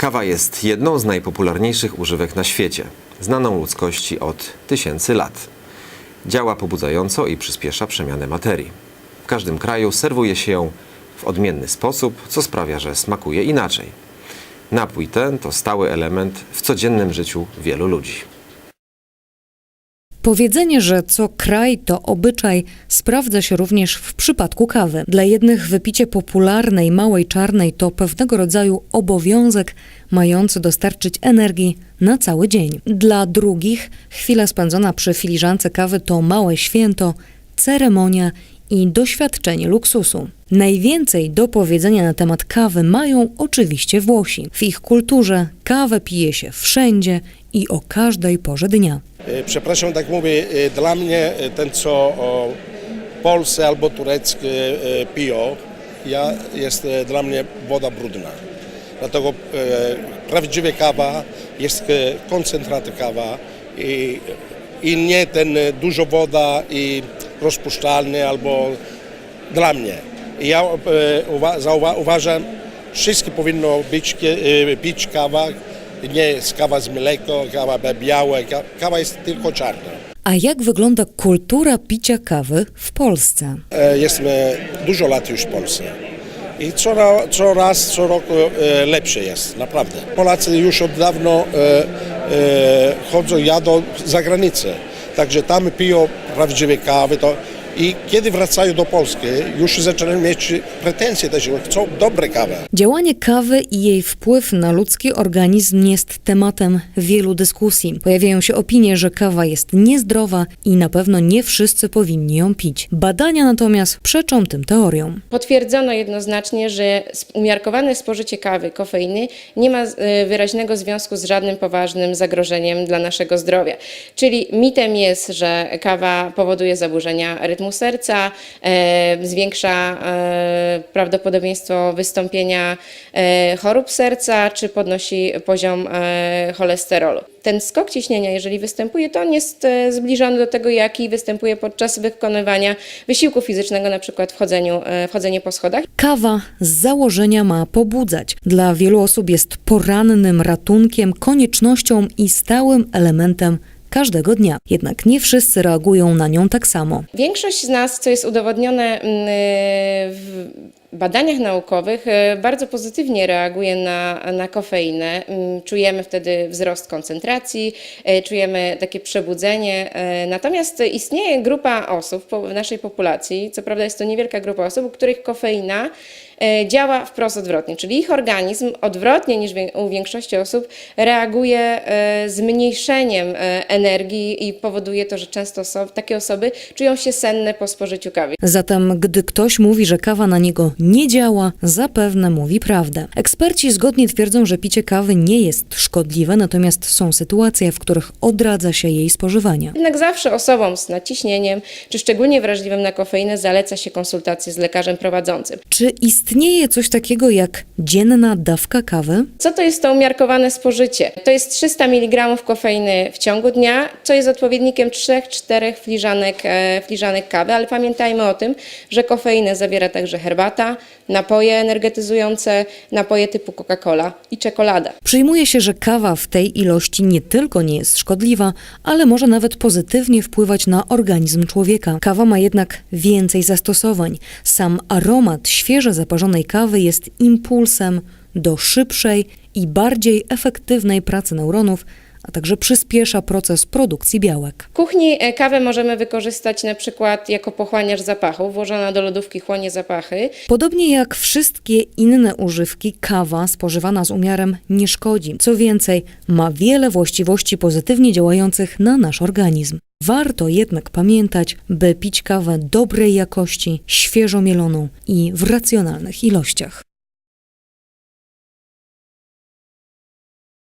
Kawa jest jedną z najpopularniejszych używek na świecie, znaną ludzkości od tysięcy lat. Działa pobudzająco i przyspiesza przemianę materii. W każdym kraju serwuje się ją w odmienny sposób, co sprawia, że smakuje inaczej. Napój ten to stały element w codziennym życiu wielu ludzi. Powiedzenie, że co kraj to obyczaj, sprawdza się również w przypadku kawy. Dla jednych wypicie popularnej małej czarnej to pewnego rodzaju obowiązek mający dostarczyć energii na cały dzień. Dla drugich chwila spędzona przy filiżance kawy to małe święto, ceremonia i doświadczenie luksusu. Najwięcej do powiedzenia na temat kawy mają oczywiście Włosi. W ich kulturze kawę pije się wszędzie i o każdej porze dnia. E, Przepraszam, tak mówię, e, dla mnie e, ten, co o, polskie albo tureckie e, piją, ja, jest dla mnie woda brudna. Dlatego e, prawdziwa kawa jest koncentrat kawa i, i nie ten dużo woda i rozpuszczalny albo dla mnie. Ja e, uważam, wszystkie powinno być, e, pić kawa, nie jest kawa z mleko, kawa białe, ka- kawa jest tylko czarna. A jak wygląda kultura picia kawy w Polsce? E, Jesteśmy dużo lat już w Polsce i co, co raz, co roku lepsze jest, naprawdę. Polacy już od dawno chodzą, jadą za granicę, także tam piją prawdziwe kawy to, i kiedy wracają do Polski, już zaczynają mieć pretensje też, że chcą dobre kawy. Działanie kawy i jej wpływ na ludzki organizm jest tematem wielu dyskusji. Pojawiają się opinie, że kawa jest niezdrowa i na pewno nie wszyscy powinni ją pić. Badania natomiast przeczą tym teoriom. Potwierdzono jednoznacznie, że umiarkowane spożycie kawy, kofeiny nie ma e, wyraźnego związku z żadnym poważnym zagrożeniem dla naszego zdrowia. Czyli mitem jest, że kawa powoduje zaburzenia rytmu serca, e, zwiększa e, prawdopodobieństwo wystąpienia e, chorób serca, czy podnosi poziom cholesterolu. Ten skok ciśnienia, jeżeli występuje, to on jest zbliżony do tego, jaki występuje podczas wykonywania wysiłku fizycznego, na przykład wchodzeniu, wchodzenie po schodach. Kawa z założenia ma pobudzać. Dla wielu osób jest porannym ratunkiem, koniecznością i stałym elementem każdego dnia. Jednak nie wszyscy reagują na nią tak samo. Większość z nas, co jest udowodnione mm, w badaniach naukowych, e, bardzo pozytywnie reaguje na, na kofeinę. Mm, Czujemy wtedy wzrost koncentracji, e, czujemy takie przebudzenie. e, Natomiast istnieje grupa osób w naszej populacji, co prawda jest to niewielka grupa osób, u których kofeina działa wprost odwrotnie, czyli ich organizm odwrotnie niż u większości osób reaguje zmniejszeniem energii i powoduje to, że często takie osoby czują się senne po spożyciu kawy. Zatem, gdy ktoś mówi, że kawa na niego nie działa, zapewne mówi prawdę. Eksperci zgodnie twierdzą, że picie kawy nie jest szkodliwe, natomiast są sytuacje, w których odradza się jej spożywania. Jednak zawsze osobom z naciśnieniem, czy szczególnie wrażliwym na kofeinę, zaleca się konsultację z lekarzem prowadzącym. Czy istnieje coś takiego jak dzienna dawka kawy? Co to jest to umiarkowane spożycie? To jest 300 mg kofeiny w ciągu dnia, co jest odpowiednikiem 3-4 filiżanek, e, filiżanek kawy, ale pamiętajmy o tym, że kofeinę zawiera także herbata, napoje energetyzujące, napoje typu Coca-Cola i czekolada. Przyjmuje się, że kawa w tej ilości nie tylko nie jest szkodliwa, ale może nawet pozytywnie wpływać na organizm człowieka. Kawa ma jednak więcej zastosowań. Sam aromat świeżo zaparzonej kawy jest impulsem do szybszej i bardziej efektywnej pracy neuronów, a także przyspiesza proces produkcji białek. W kuchni e, kawę możemy wykorzystać na przykład jako pochłaniacz zapachu. Włożona do lodówki chłonie zapachy. Podobnie jak wszystkie inne używki, kawa spożywana z umiarem nie szkodzi. Co więcej, ma wiele właściwości pozytywnie działających na nasz organizm. Warto jednak pamiętać, by pić kawę dobrej jakości, świeżo mieloną i w racjonalnych ilościach.